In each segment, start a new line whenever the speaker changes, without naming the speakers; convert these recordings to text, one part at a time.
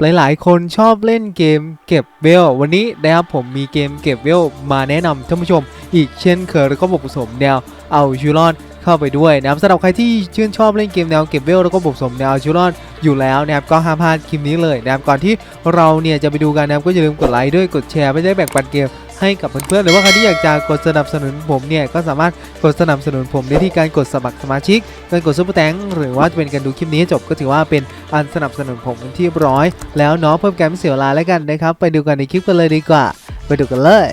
หลายๆ คนชอบเล่นเกมเก็บเวล วันนี้นะครับผมมีเกมเก็บเวลมาแนะนำท่านผู้ชม อีกเช่นเคยแล้วก็บวกผสมแนวเอาชูรอนเข้าไปด้วยนะครับสำหรับใครที่ชื่นชอบเล่นเกมแนวเก็บเวลแล้วก็บวกผสมแนวเอาชูรอนอยู่แล้วนะครับก็ห้ามพลาดคลิปนี้เลยนะครับก่อนที่เราเนี่ยจะไปดูกันนะครับก็อย่าลืมกดไลค์ด้วยกดแชร์ไม่ได้แบ่งปันเกม ให้กับเพื่อนๆหรือว่าใครที่อยากจะกดสนับสนุนผมเนี่ยก็สามารถกดสนับสนุนผมได้ที่การกดสมัครสมาชิกการกดซุปเปอร์แตงหรือว่าจะเป็นการดูคลิปนี้จบก็ถือว่าเป็นอันสนับสนุนผมเป็นที่บร้อย แล้วเนาะเพิ่มการไม่เสียเวลาแล้วกันนะครับไปดูกันในคลิปกันเลยดีกว่า ไปดูกันเลย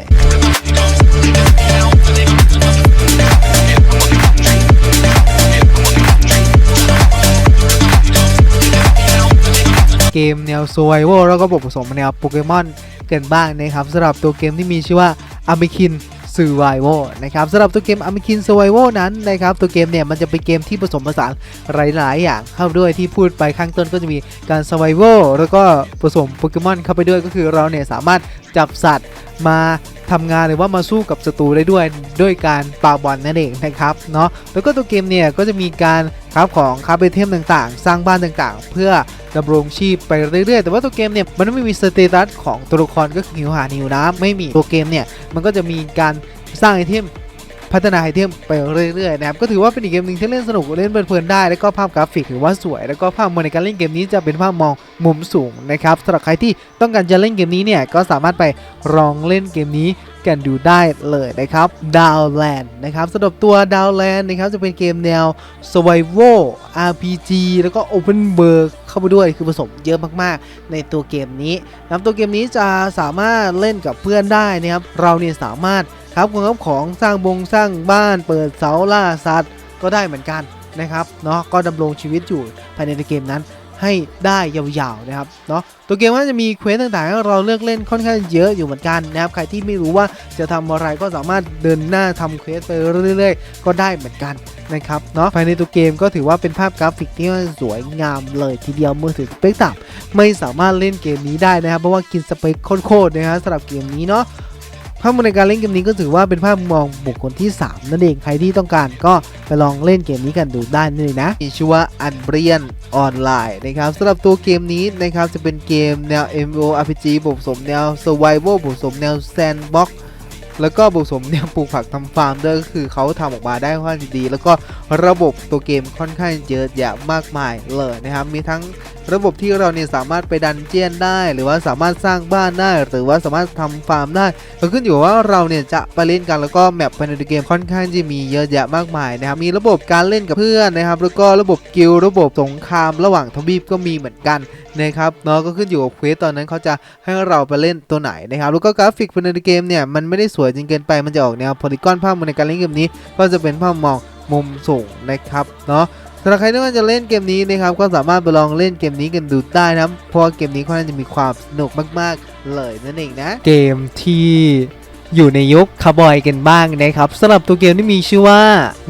เกมแนว Survival แล้วก็บวกผสมแนวโปเกมอน กันบ้างนะครับสำหรับตัวเกมที่มีชื่อว่า a m i k i n Survival นะครับสำหรับตัวเกม a m i k i n Survival นั้นนะครับตัวเกมเนี่ยมันจะเป็นเกมที่ผสมผสานหลาย ๆ อย่างเข้าด้วยที่พูดไปข้างต้นก็จะมีการ Survival แล้วก็ผสมโปเกมอนเข้าไปด้วยก็คือเราเนี่ยสามารถจับสัตว์มาทำงานหรือว่ามาสู้กับศัตรูได้ด้วยด้วยการปาบอลนั่นเองนะครับเนาะแล้วก็ตัวเกมเนี่ยก็จะมีการ ครับของคาร์บเทมต่างๆ สร้างบ้านต่างๆ เพื่อดำรงชีพไปเรื่อยๆ แต่ว่าตัวเกมเนี่ยมันไม่มีสเตตัสของตัวละครก็คือหิวหาหิวน้ำไม่มีตัวเกมเนี่ยมันก็จะมีการสร้างไอเทม พัฒนาไอเทมไปเรื่อยๆนะครับก็ถือว่าเป็นอีกเกมหนึ่งที่เล่นสนุกเล่นเพลินๆได้ แล้วก็ภาพกราฟิกถือว่าสวย แล้วก็ภาพมวลในการเล่นเกมนี้จะเป็นภาพมองมุมสูงนะครับสำหรับใครที่ต้องการจะเล่นเกมนี้เนี่ยก็สามารถไปลองเล่นเกมนี้กันดูได้เลยนะครับ Downland นะครับสำหรับตัว Downland นะครับจะเป็นเกมแนว Survival RPG แล้วก็ Open World เข้าไปด้วยคือผสมเยอะมากๆ ในตัวเกมนี้นะครับตัวเกมนี้จะสามารถเล่นกับเพื่อนได้นะครับเราเนี่ยสามารถ ครับของครับของสร้างบงสร้างบ้านเปิดเสาล่าสัตว์ก็ได้เหมือนกันนะครับเนาะก็ดำรงชีวิตอยู่ภายในเกมนั้นให้ได้ยาวๆนะครับเนาะตัวเกมก็จะมีเควสต่างๆให้เราเลือกเล่นค่อนข้างเยอะอยู่เหมือนกันนะครับใครที่ไม่รู้ว่าจะทำอะไรก็สามารถเดินหน้าทำเควสไปเรื่อยๆ ก็ได้เหมือนกันนะครับเนาะภายในตัวเกมก็ถือว่าเป็นภาพกราฟิกที่สวยงามเลยทีเดียวมือถือสเปกต่ำไม่สามารถเล่นเกมนี้ได้นะครับเพราะว่ากินสเปคโคตรๆนะครับสำหรับเกมนี้เนาะ ภาพมุมในการเล่นเกมนี้ก็ถือว่าเป็นภาพมองบุคคลที่ 3 นั่นเองใครที่ต้องการก็ไปลองเล่นเกมนี้กันดูได้เองนะมีชื่อว่า Unreal Online นะครับสำหรับตัวเกมนี้นะครับจะเป็นเกมแนว MMORPG บวกผสมแนว Survival บวกผสมแนว Sandbox แล้วก็บวกผสมแนวปลูกผักทำฟาร์มด้วยก็คือเขาทำออกมาได้ค่อนข้างดี แล้วก็ระบบตัวเกมค่อนข้างเยอะแยะมากมายเลยนะครับ มีทั้ง ระบบที่เราเนี่ยสามารถไปดันเจียนได้ หรือว่าสามารถสร้างบ้านได้ หรือว่าสามารถทำฟาร์มได้ก็ขึ้นอยู่ว่าเราเนี่ยจะไปเล่นกันแล้วก็แมปภายในเกมค่อนข้างจะมีเยอะแยะมากมายนะครับมีระบบการเล่นกับเพื่อนนะครับแล้วก็ระบบกิลระบบสงครามระหว่างทวีปก็มีเหมือนกันนะครับเนาะก็ขึ้นอยู่กับเควสตอนนั้นเขาจะให้เราไปเล่นตัวไหนนะครับแล้วก็กราฟิกภายในเกมเนี่ยมันไม่ได้สวยจนเกินไปมันจะออกแนวโพลีกอนภาพในการเล่นเกมนี้ ก็จะเป็นภาพมองมุมสูงนะครับเนาะำหรับใครที่ว่าจะเล่นเกมนี้นะครับก็สามารถไปลองเล่นเกมนี้กันดูได้นะเพราะว่าเกมนี้ค่อนข้างจะมีความสนุกมาก ๆ เลยนั่นเองนะ เกมที่อยู่ในยุคคาร์บอยกันบ้างนะครับสำหรับตัวเกมที่มีชื่อว่า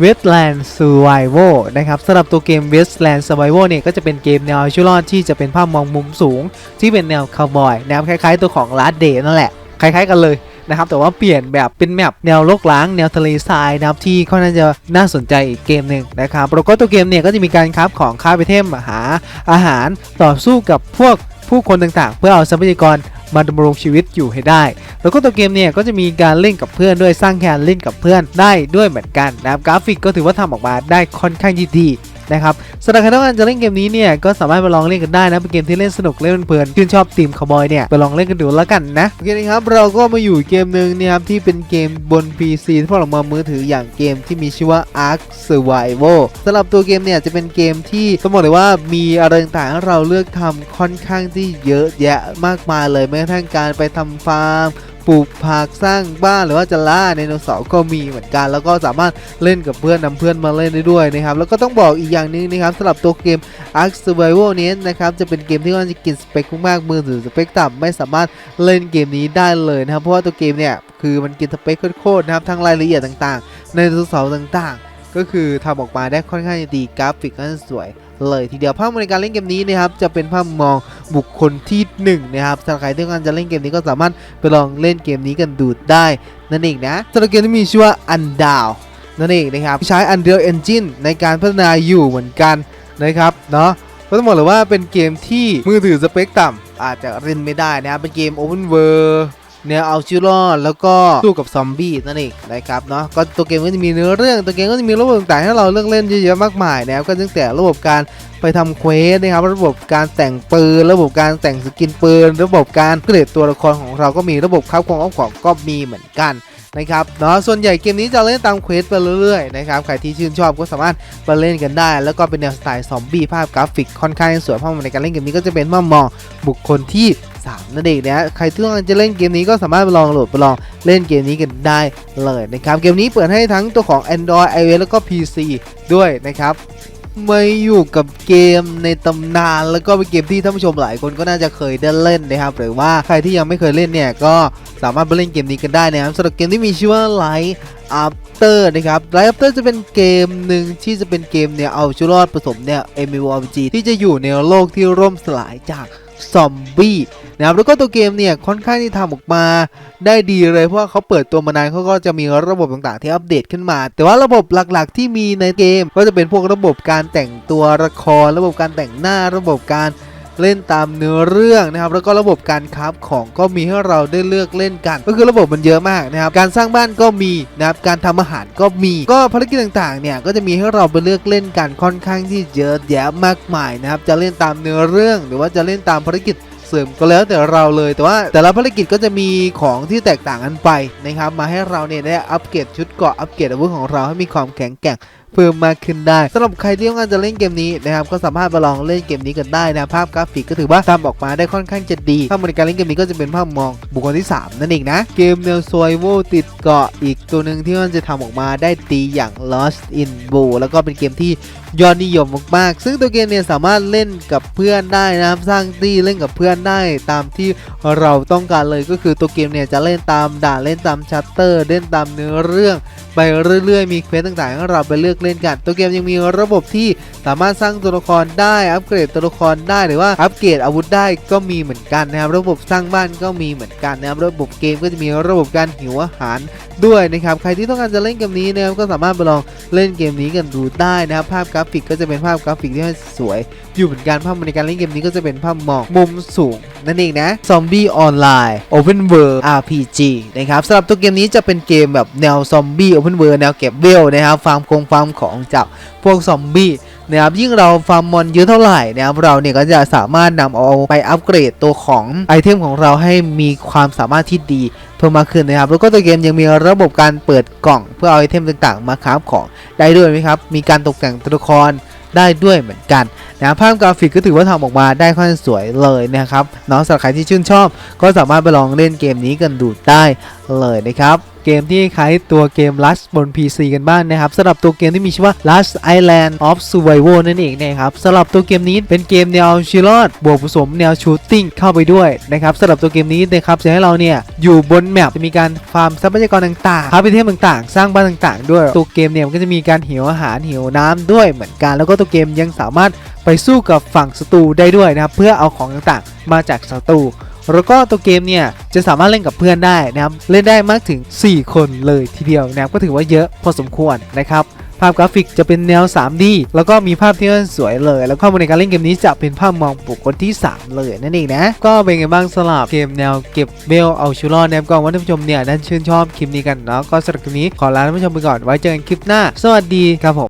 Westland Survival นะครับสำหรับตัวเกม Westland Survival เนี่ยก็จะเป็นเกมแนวชูรอดที่จะเป็นภาพมองมุมสูง ที่เป็นแนวคาร์บอยนะครับคล้ายๆตัวของ Last Day นั่นแหละ คล้ายๆกันเลย นะครับแต่ว่าเปลี่ยนแบบเป็นแมปแนวโลกล้างแนวทะเลทรายนะครับที่ค่อนข้างจะน่าสนใจอีกเกมหนึ่งนะครับแล้วก็ตัวเกมเนี่ยก็จะมีการคราฟของค่าไปเทมหาอาหารต่อสู้กับพวกผู้คนต่างๆ เพื่อเอาทรัพยากรมาดำรงชีวิตอยู่ให้ได้ แล้วก็ตัวเกมเนี่ยก็จะมีการเล่นกับเพื่อนด้วยสร้างแคนเล่นกับเพื่อนได้ด้วยเหมือนกันนะครับกราฟิกก็ถือว่าทำออกมาได้ค่อนข้างดี นะครับสำหรับใครต้องการจะเล่นเกมนี้เนี่ยก็สามารถไปลองเล่นกันได้นะเป็นเกมที่เล่นสนุกเล่นเพลินชื่นชอบทีมคาวบอยเนี่ยไปลองเล่นกันดูแล้วกันนะโอเคนะครับเราก็มาอยู่เกมหนึ่งนี่ยครับที่เป็นเกมบน PC ที่พวกเรามามือถืออย่างเกมที่มีชื่อว่า Ark Survival สำหรับตัวเกมเนี่ยจะเป็นเกมที่ต้องบอกเลยว่ามีอะไรต่างๆให้เราเลือกทำค่อนข้างที่เยอะแยะมากมายเลยแม้กระทั่งการไปทำฟาร์ม ปลูกผักสร้างบ้านหรือว่าจะล่าไดโนเสาร์ก็มีเหมือนกัน แล้วก็สามารถเล่นกับเพื่อนนำเพื่อนมาเล่นได้ด้วยนะครับแล้วก็ต้องบอกอีกอย่างหนึงนะครับสำหรับตัวเกม Ark Survival นี้นะครับจะเป็นเกมที่ค่อนข้างจะกินสเปคมากมือถือสเปคต่ำไม่สามารถเล่นเกมนี้ได้เลยนะครับเพราะว่าตัวเกมเนี่ยคือมันกินสเปคโคตรนะครับทั้งรายละเอียดต่างๆ ในตัวเสาต่างๆ ก็คือทำออกมาได้ค่อนข้างจะดีกราฟิกก็สวยเลยทีเดียวภาพในการเล่นเกมนี้นะครับจะเป็นภาพมอง บุคคลที่หนึ่งนะครับสำหรับใครที่ต้องการจะเล่นเกมนี้ก็สามารถไปลองเล่นเกมนี้กันดูได้นั่นเองนะสำหรับเกมที่มีชื่อว่า Undown นั่นเองนะครับใช้ Unreal Engine ในการพัฒนาอยู่เหมือนกันนะครับเนาะก็ต้องบอกเลยว่าเป็นเกมที่มือถือสเปคต่ำอาจจะเล่นไม่ได้นะครับเป็นเกม Open World แนวเอาชีวิตรอดแล้วก็สู้กับซอมบี้นั่นเองนะครับเนาะก็ตัวเกมก็จะมีเนื้อเรื่องตัวเกมก็จะมีระบบต่างๆให้เราเลือกเล่นเยอะๆมากมายนะครับก็ตั้งแต่ระบบการไปทำเควสนะครับระบบการแต่งปืนระบบการแต่งสกินปืน ระบบการเกรดตัวละครของเราก็มีระบบคับของเอาของก็มีเหมือนกันนะครับเนาะส่วนใหญ่เกมนี้จะเล่นตามเควสไปเรื่อยๆนะครับใครที่ชื่นชอบก็สามารถมาเล่นกันได้ แล้วก็เป็นแนวสไตล์ซอมบี้ภาพกราฟิกค่อนข้างสวยเพราะในการเล่นเกมนี้ก็จะเป็นมุมมองบุคคลที่ 3 นั่นเองนะใครที่ต้องการจะเล่นเกมนี้ก็สามารถไปลองโหลดไปลองเล่นเกมนี้กันได้เลยนะครับ เกมนี้เปิดให้ทั้งตัวของ Android iOS แล้วก็ PC ด้วยนะครับมาอยู่กับเกมในตำนาน แล้วก็เป็นเกมที่ท่านผู้ชมหลายคนก็น่าจะเคยได้เล่นนะครับ หรือว่าใครที่ยังไม่เคยเล่นเนี่ยก็สามารถไปเล่นเกมนี้กันได้นะครับสำหรับเกมที่มีชื่อว่า Light After นะครับ Light After จะเป็นเกมหนึ่งที่จะเป็นเกมเนี่ยเอาชีวิตรอดผสมเนี่ย MMORPG ที่จะอยู่ในโลกที่ร่มสลายจากซอมบี้ นะครับแล้วก็ตัวเกมเนี่ยค่อนข้างที่ทำออกมาได้ดีเลยเพราะว่าเขาเปิดตัวมานานเขาก็จะมีระบบต่างๆที่อัปเดตขึ้นมา แต่ว่าระบบหลักๆ ที่มีในเกม ก็จะเป็นพวกระบบการแต่งตัวละคร ระบบการแต่งหน้าระบบการเล่นตามเนื้อเรื่องนะครับ แล้วก็ระบบการคราฟของก็มีให้เราได้เลือกเล่นกัน ก็คือระบบมันเยอะมากนะครับ การสร้างบ้านก็มีนะครับ การทำอาหารก็มี ก็ภารกิจต่างๆ เนี่ยก็จะมีให้เราไปเลือกเล่นกันค่อนข้างที่เยอะแยะมากมายนะครับ จะเล่นตามเนื้อเรื่อง หรือว่าจะเล่นตามภารกิจ เสริมก็แล้วแต่เราเลย แต่ว่าแต่ละภารกิจก็จะมีของที่แตกต่างกันไปนะครับ มาให้เราเนี่ยได้อัปเกรดชุดเกราะอัปเกรดอาวุธของเราให้มีความแข็งแกร่งเพิ่มมากขึ้นได้สำหรับใครที่ต้องการจะเล่นเกมนี้นะครับก็สามารถไปลองเล่นเกมนี้กันได้นะภาพกราฟิกก็ถือว่าทำออกมาได้ค่อนข้างจะดีภาพในการเล่นเกมนี้ก็จะเป็นภาพมองบุคคลที่ 3 นั่นเองนะ เกมแนวซวยโวติดเกาะอีกตัวหนึ่งที่มันจะทำออกมาได้ดีอย่าง Lost in Blue แล้วก็เป็นเกมที่ ยอดนิยมมากๆ ซึ่งตัวเกมเนี่ยสามารถเล่นกับเพื่อนได้นะครับ สร้างตี้เล่นกับเพื่อนได้ตามที่เราต้องการเลยก็คือตัวเกมเนี่ยจะเล่นตามด่าเล่นตามชัตเตอร์ เล่นตามเนื้อเรื่อง ไปเรื่อยๆ มีเควสต่างๆให้เราไปเลือกเล่นกัน ตัวเกมยังมีระบบที่สามารถสร้างตัวละครได้อัปเกรดตัวละครได้หรือว่าอัปเกรดอาวุธได้ก็มีเหมือนกันนะครับ ระบบสร้างบ้านก็มีเหมือนกันนะครับ ระบบเกมก็จะมีระบบการหิวอาหาร ด้วยนะครับ ใครที่ต้องการจะเล่นเกมนี้นะครับก็สามารถไปลองเล่นเกมนี้กันดูได้นะครับ ภาพกราฟิกก็จะเป็นภาพกราฟิกที่สวย อยู่เหมือนกันภาพในการเล่นเกมนี้ก็จะเป็นภาพมองมุมสูงนั่นเองนะ Zombie Online Open World RPG นะครับสำหรับตัวเกมนี้จะเป็นเกมแบบแนวซอมบี้ Open World แนวเก็บเวลนะครับฟาร์มคงฟาร์มของจากพวกซอมบี้ นะครับยิ่งเราฟาร์มมอนเยอะเท่าไหร่นะครับเราเนี่ยก็จะสามารถนำเอาไปอัปเกรดตัวของไอเทมของเราให้มีความสามารถที่ดีเพิ่มมากขึ้นนะครับแล้วก็ตัวเกมยังมีระบบการเปิดกล่อง เพื่อเอาไอเทมต่างๆ มาคราฟของได้ด้วยไหมครับมีการตกแต่งตัวละครได้ด้วยเหมือนกันนะภาพกราฟิกก็ถือว่าทำออกมาได้ค่อนข้างสวยเลยนะครับน้องสำหรับใครที่ชื่นชอบ ก็สามารถไปลองเล่นเกมนี้กันดูได้เลยนะครับ เกมที่คล้ายตัวเกม Last บน PC กันบ้างนะครับสำหรับตัวเกมที่มีชื่อว่า Last Island of Survival นั่นเองนะครับสำหรับตัวเกมนี้เป็นเกมแนวชิลอดบวกผสมแนวชูตติ้งเข้าไปด้วยนะครับสำหรับตัวเกมนี้นะครับจะให้เราเนี่ยอยู่บนแมปจะมีการฟาร์มทรัพยากรต่างๆคราฟไอเทมต่างๆ สร้างบ้านต่างๆ ด้วยตัวเกมเนี่ยมันก็จะมีการหิวอาหารหิวน้ำด้วยเหมือนกัน แล้วก็ตัวเกมยังสามารถไปสู้กับฝั่งศัตรูได้ด้วยนะครับเพื่อเอาของต่างๆ มาจากศัตรู แล้วก็ตัวเกมเนี่ยจะสามารถเล่นกับเพื่อนได้นะครับเล่นได้มากถึง 4 คนเลยทีเดียวนะครับก็ถือว่าเยอะพอสมควรนะครับภาพกราฟิกจะเป็นแนว 3D แล้วก็มีภาพที่สวยเลย แล้วข้อมูลในการเล่นเกมนี้จะเป็นภาพมองบุคคลที่ 3 เลยนั่นเองนะ ก็เป็นไงบ้างสำหรับเกมแนวเก็บเบลเอาชูรอดนะครับก็ว่าท่านผู้ชมเนี่ยนั้นชื่นชอบคลิปนี้กันเนาะก็สำหรับคลิปนี้ขอลาท่านผู้ชมไปก่อนไว้เจอกันคลิปหน้า สวัสดีครับผม